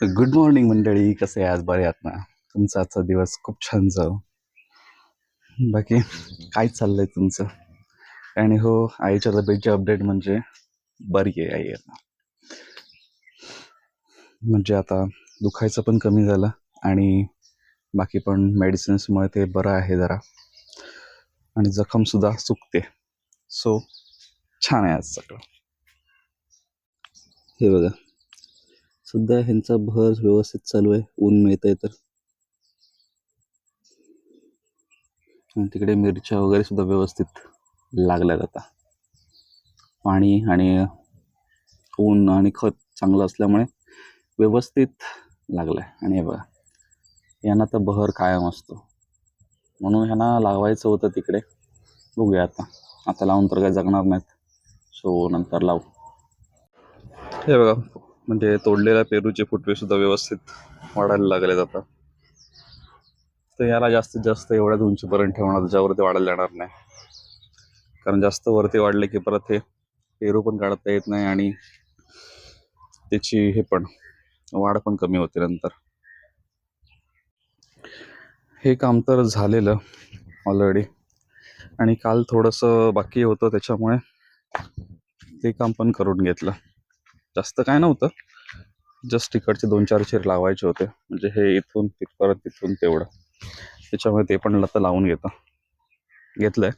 Good morning मंडळी. कसे आहे? आज बरे आहात ना? तुमचा आजचा दिवस खूप छान जाऊ बाकी काय चाललंय तुमचं? आणि हो आईच्या तब्येतची अपडेट म्हणजे बरी आहे आई आता. म्हणजे आता दुखायचं पण कमी झालं आणि बाकी पण मेडिसिन्समुळे ते बरं आहे जरा. आणि जखमसुद्धा सुकते. सो छान आहे आज सगळं. हे बघा. सध्या ह्यांचा भर व्यवस्थित चालू आहे. ऊन मिळत आहे तर तिकडे मिरच्या वगैरे सुद्धा व्यवस्थित लागल्यात आता. पाणी आणि ऊन आणि खत चांगलं असल्यामुळे व्यवस्थित लागलाय. आणि हे बघा यांना तर बहर कायम असतो. म्हणून ह्यांना लावायचं होतं तिकडे. बघूया आता. आता लावून तर काय जगणार नाहीत. सो नंतर लावू. हे बघा म्हणजे तोडलेल्या पेरूचे फुटवे सुद्धा व्यवस्थित वाढायला लागले आता. तर याला जास्तीत जास्त एवढ्याच उंचीपर्यंत ठेवणार त्याच्यावरती वाढायला येणार नाही. कारण जास्त वरती वाढले की परत हे पेरू पण काढता येत नाही आणि त्याची हे पण वाढ पण कमी होते नंतर. हे काम तर झालेलं ऑलरेडी आणि काल थोडंसं बाकी होतं त्याच्यामुळे ते काम पण करून घेतलं. जास्त काय नव्हतं. जस्ट तिकडचे दोन चार चेर लावायचे होते. म्हणजे हे इथून तिथपर्यंत तिथून तेवढं. त्याच्यामुळे ते पण आता लावून घेतो. घेतलंय.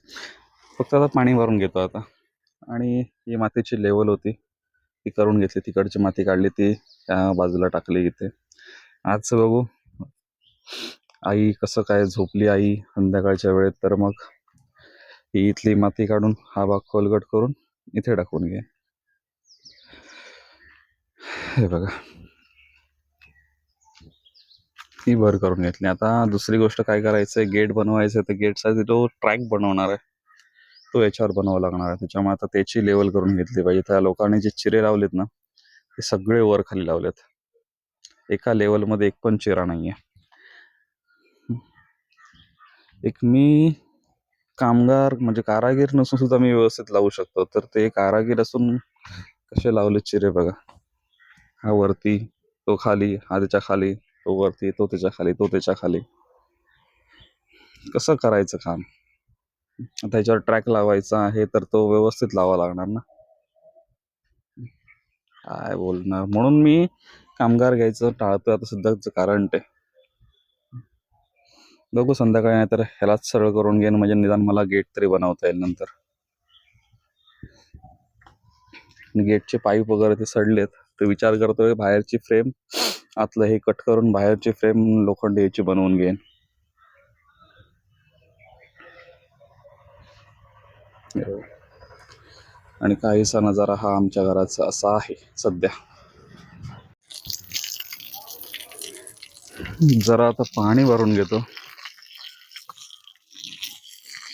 फक्त आता पाणी भरून घेतो आता. आणि ही मातीची लेवल होती. ती करून घेतली. तिकडची माती काढली. ती त्या बाजूला टाकली इथे. आज बघू. आई कसं काय झोपली आई संध्याकाळच्या वेळेत. तर मग ही इथली माती काढून हा भाग खोलगट करून इथे टाकून घे. हे बघा. ती भर करून घेतली. आता दुसरी गोष्ट काय करायचं आहे गेट बनवायचं आहे तर गेटचा तो ट्रॅक बनवणार आहे. तो याच्यावर बनावा लागणार आहे. त्याच्यामुळे आता त्याची लेवल करून घेतली पाहिजे. त्या लोकांनी जे चिरे लावलेत ना ते सगळे वर खाली लावलेत. एका लेवलमध्ये एक पण चिरा नाही आहे एक मी कामगार म्हणजे कारागीर नसून सुद्धा मी व्यवस्थित लावू शकतो. तर ते कारागीर असून कसे लावले चिरे बघा. हा वरती तो खाली हा त्याच्याखाली तो वरती तो त्याच्याखाली तो त्याच्याखाली. कसं करायचं काम? आता याच्यावर ट्रॅक लावायचा आहे तर तो व्यवस्थित लावा लागणार ना? काय बोलणार? म्हणून मी कामगार घ्यायचं टाळतोय आता सध्याचं कारण ते बघू संध्याकाळी नाही तर ह्यालाच सरळ करून घेईन म्हणजे निदान मला गेट तरी बनवता येईल नंतर. गेटचे पाईप वगैरे ते सडलेत. तर विचार करतोय बाहेरची फ्रेम आतलं हे कट करून बाहेरची फ्रेम लोखंडी याची बनवून घेईन. आणि काहीसा नजारा हा आमच्या घराचा असा आहे सध्या. जरा आता पाणी भरून घेतो.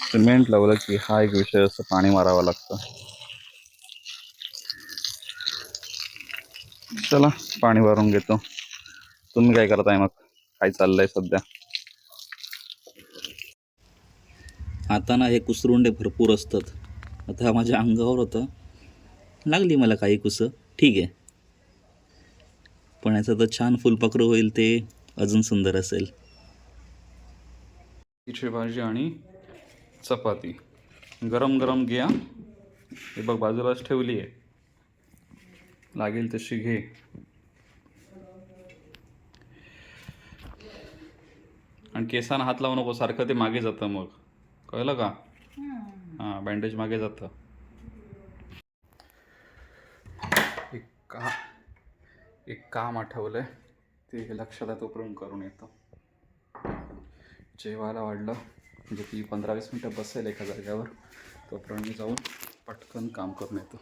सिमेंट लावलं की हा एक विषय असं पाणी मारावा लागतं. चला पाणी भरून घेतो. तुम्ही काय करताय मग? काय चाललंय सध्या? आता ना हे कुसरुंडे भरपूर असतात. आता हा माझ्या अंगावर होता. लागली मला काही कुसं. ठीक आहे. पण याचं तर छान फुलपाखरं होईल ते अजून सुंदर असेल. तिची भाजी आणि चपाती. गरम गरम घ्या. हे बघ बाजूलाच ठेवली आहे लागेल तशी घे. आणि केसांना हात लावू नको सारखं ते मागे जातं मग. कळलं का? हां बँडेज मागे जातं. एक का एक काम आठवलंय. ते लक्षात आहे तोपर्यंत करून येतो. जेवायला वाढलं म्हणजे ती पंधरा वीस मिनटं बसेल एका जाग्यावर तोपर्यंत मी जाऊन पटकन काम करून येतो.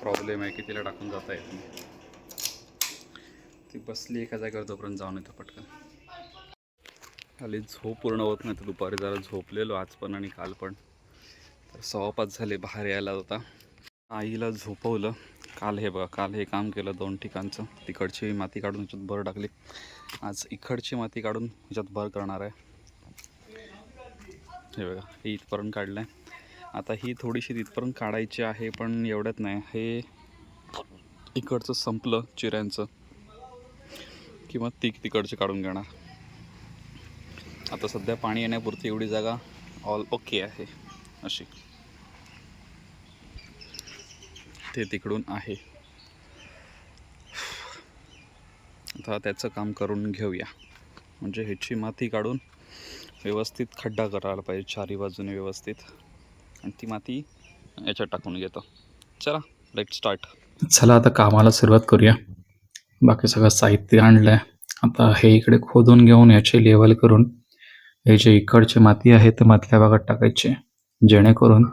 प्रॉब्लेम आहे की तिला टाकून जाता येत नाही. ती बसली एका जागेवर जोपर्यंत जाऊन येतो पटकन. खाली झोप पूर्ण होत नाही तर दुपारी जरा झोपलेलो आज पण आणि काल पण. तर सव्वा पाच झाले बाहेर यायला होता आईला झोपवलं. काल हे बघा काल हे काम केलं दोन ठिकाणचं. तिकडची माती काढून ह्याच्यात भर टाकली. आज इकडची माती काढून ह्याच्यात भर करणार आहे. हे बघा हे इथपर्यंत काढलं आहे आता ही थोडीशी तिथपर्यंत काढायची आहे पण एवढ्यात नाही. हे इकडचं संपलं चिऱ्यांचं. किंवा ती तिकडचे काढून घेणार. आता सध्या पाणी येण्यापुरती एवढी जागा ऑल ओके आहे अशी. ते तिकडून आहे. आता त्याचं काम करून घेऊया. म्हणजे ह्याची माती काढून व्यवस्थित खड्डा करायला पाहिजे चारी बाजूने व्यवस्थित. आणि ती माती याच्यात टाकून घेतो. चला लेट स्टार्ट चला आता कामाला सुरुवात करूया. बाकी सगळं साहित्य आणलं आहे आता हे इकडे खोदून घेऊन याची लेवल करून हे जे इकडचे माती आहे ते मधल्या भागात टाकायचे. जेणेकरून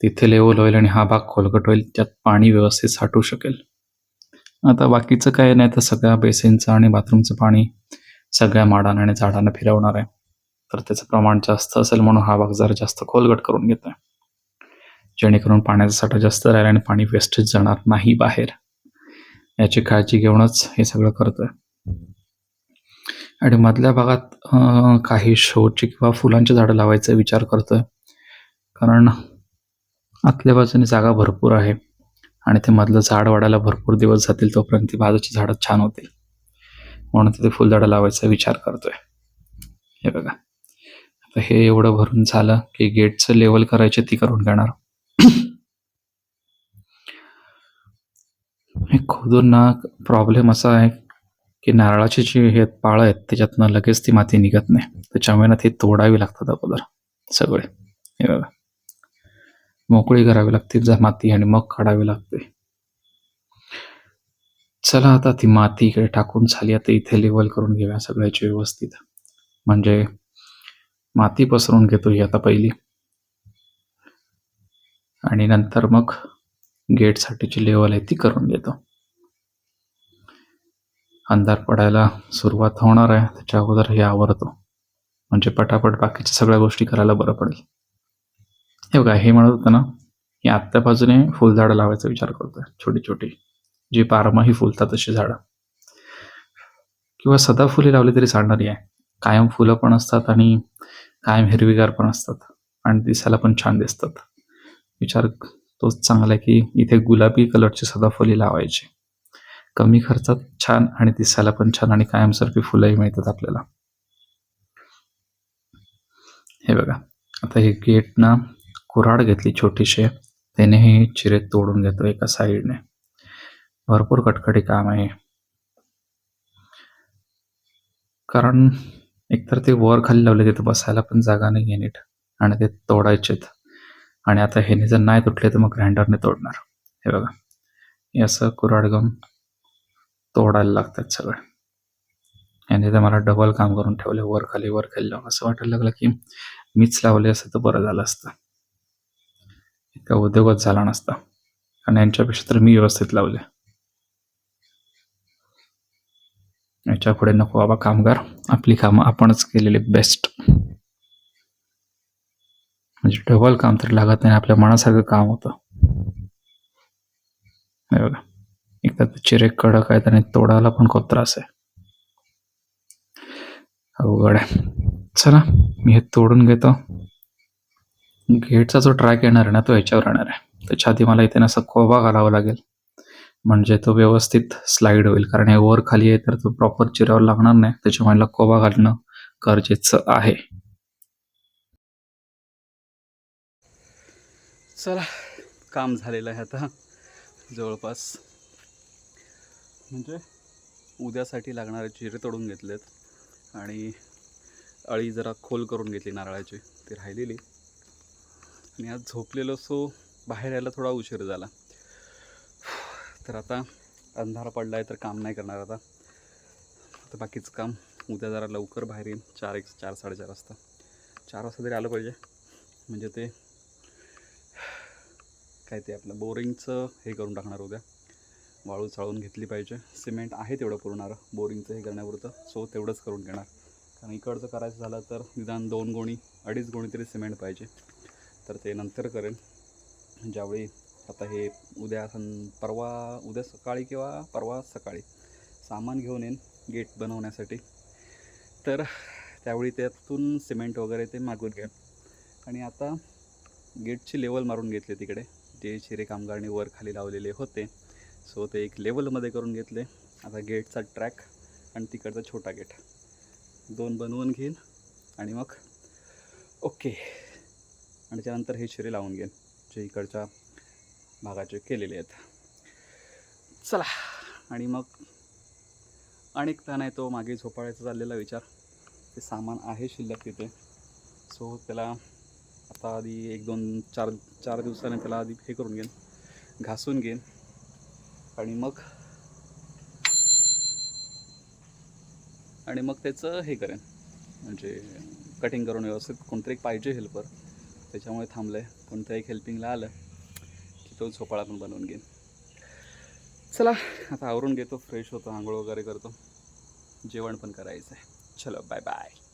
तिथे लेवल होईल आणि हा भाग खोलगट होईल त्यात पाणी व्यवस्थित साठू शकेल. आता बाकीचं काय नाही तर सगळ्या बेसिनचं आणि बाथरूमचं पाणी सगळ्या माडानं आणि झाडांना फिरवणार आहे. तर त्याचं प्रमाण जास्त असेल म्हणून हा भाग जरा जास्त खोलगट करून घेत आहे जेणेकरून पाण्याचा साठा जास्त राहील आणि पाणी वेस्टेज जाणार नाही बाहेर. याची काळजी घेऊनच हे सगळं करतोय. आणि मधल्या भागात काही शोची किंवा फुलांची झाडं लावायचा विचार करतोय. कारण आतल्या बाजूने जागा भरपूर आहे आणि ते मधलं झाड वाढायला भरपूर दिवस जातील तोपर्यंत ती बाजूची झाडं छान होतील. म्हणून तिथे फुलझाडं लावायचा विचार करतोय. हे बघा. हे एवढं भरून झालं की गेटचं लेवल करायचे ती करून घेणार. हे खोदून ना प्रॉब्लेम असा आहे की नारळाची जी हे पाळं आहेत त्याच्यातनं लगेच ती माती निघत नाही. त्याच्यामुळे ना ती तोडावी लागतात अगोदर सगळे. हे बघा. मोकळी करावी लागते जा माती आणि मग काढावी लागते. चला आता ती माती इकडे टाकून झाली. आता इथे लेवल करून घेऊया सगळ्याची व्यवस्थित. म्हणजे माती पसरून घेतो ही आता पहिली. आणि नंतर मग गेटसाठीची लेवल आहे ती करून घेतो अंधार पडायला सुरुवात होणार आहे त्याच्या अगोदर हे आवरतो. म्हणजे पटापट बाकीच्या सगळ्या गोष्टी करायला बरं पडेल. हे बघा हे म्हणत होतं ना की आत्ता बाजूने फुलझाडं लावायचा विचार करतोय छोटी छोटी. जी बारमाही फुलतात अशी झाडं. किंवा सदाफुली लावली तरी चालणारी आहे. कायम फुलं पण असतात आणि कायम हिरवीगार पण असतात आणि दिसायला पण छान दिसतात. विचार तोच चांगला आहे की इथे गुलाबी कलरची सदाफुली लावायची. कमी खर्चात छान आणि दिसायला पण छान आणि कायमसारखी फुलंही मिळतात आपल्याला. हे बघा आता हे गेट ना कुऱ्हाड घेतली छोटीशी. त्याने हे चिरे तोडून घेतो एका साईडने. भरपूर कटकटी काम आहे. कारण एकतर ते वर खाली लावले तिथे बसायला पण जागा नाही आहे नीट. आणि ते तोडायचेत. आणि आता ह्याने जर नाही तुटले तर मग ग्राइंडरने तोडणार. हे बघा. हे असं कुराड घेऊन तोडायला लागतात सगळं. याने तर मला डबल काम करून ठेवले. वर खाली वर खाली लावून. असं वाटायला लागलं की मीच लावले असं तर बरं झालं असतं. इतका उद्योगच झाला नसता. आणि यांच्यापेक्षा तर मी व्यवस्थित लावले. याच्यापुढे नको बाबा कामगार. आपली कामं आपणच केलेली बेस्ट म्हणजे डबल काम तर लागत नाही आपल्या मनासारखं काम होतं. बघा. एकदा चिरे कडक आहेत आणि तोडायला पण खूप त्रास आहे. अवघड आहे. चला मी हे तोडून घेतो. गेटचा जो ट्रॅक येणार आहे ना तो याच्यावर येणार आहे. त्याच्या आधी मला इथे असं खोबा घालावा लागेल. म्हणजे तो व्यवस्थित स्लाइड होईल. कारण हे वर खाली आहे तर तो प्रॉपर चिरावर लागणार नाही. त्याच्यामुळे कोबा घालणं गरजेचं आहे. चला काम झालेलं आहे आता. जवळपास म्हणजे उद्यासाठी लागणारे चिरे तोडून घेतलेत. आणि अळी जरा खोल करून घेतली नारळाची. ती राहिलेली. आणि आज झोपलेलो सो बाहेर यायला थोडा उशीर झाला. तर आता अंधार पडला आहे तर काम नाही करणार आता. आता बाकीचं काम उद्या जरा लवकर बाहेर येईन. चार एक चार साडेचार वाजता. चार वाजता तरी आलं पाहिजे. म्हणजे ते काय ते आपलं बोरिंगचं हे करून टाकणार उद्या. वाळू चाळून घेतली पाहिजे. सिमेंट आहे तेवढं पुरणार. बोरिंगचं हे करण्यापुरतं. सो तेवढंच करून घेणार. कारण इकडचं करायचं झालं तर निदान दोन गोणी अडीच गोणी तरी सिमेंट पाहिजे. तर ते नंतर करेन. ज्यावेळी आता हे उद्या सं परवा उद्या सकाळी किंवा परवा सकाळी सामान घेऊन येईन गेट बनवण्यासाठी. तर त्यावेळी त्यातून सिमेंट वगैरे ते मागून घेईन. आणि आता गेटची लेवल मारून घेतले तिकडे जे शिरे कामगारने वर खाली लावलेले होते. सो ते एक लेवलमध्ये करून घेतले. आता गेटचा ट्रॅक आणि तिकडचा छोटा गेट. दोन बनवून घेईन आणि मग ओके आणि त्यानंतर हे शिरे लावून घेईन जे इकडच्या भागाचे केलेले आहेत. चला आणि मग अनेक प्लॅन आहे तो मागे झोपाळायचा चाललेला विचार. ते सामान आहे शिल्लक तिथे. सो त्याला आता आधी एक दोन चार चार दिवसाने त्याला आधी हे करून घेईन घासून घेईन. आणि मग आणि मग त्याचं हे करेन. म्हणजे कटिंग करून व्यवस्थित कोणतरी एक पाहिजे हेल्पर त्याच्यामुळे थांबलं आहे कोणतं एक हेल्पिंगला आलं. की तो झोपाळा पण बनवून घेईन. चला. आता आवरून घेतो फ्रेश होतो आंघोळ वगैरे करतो. जेवण पण करायचं आहे चलो बाय बाय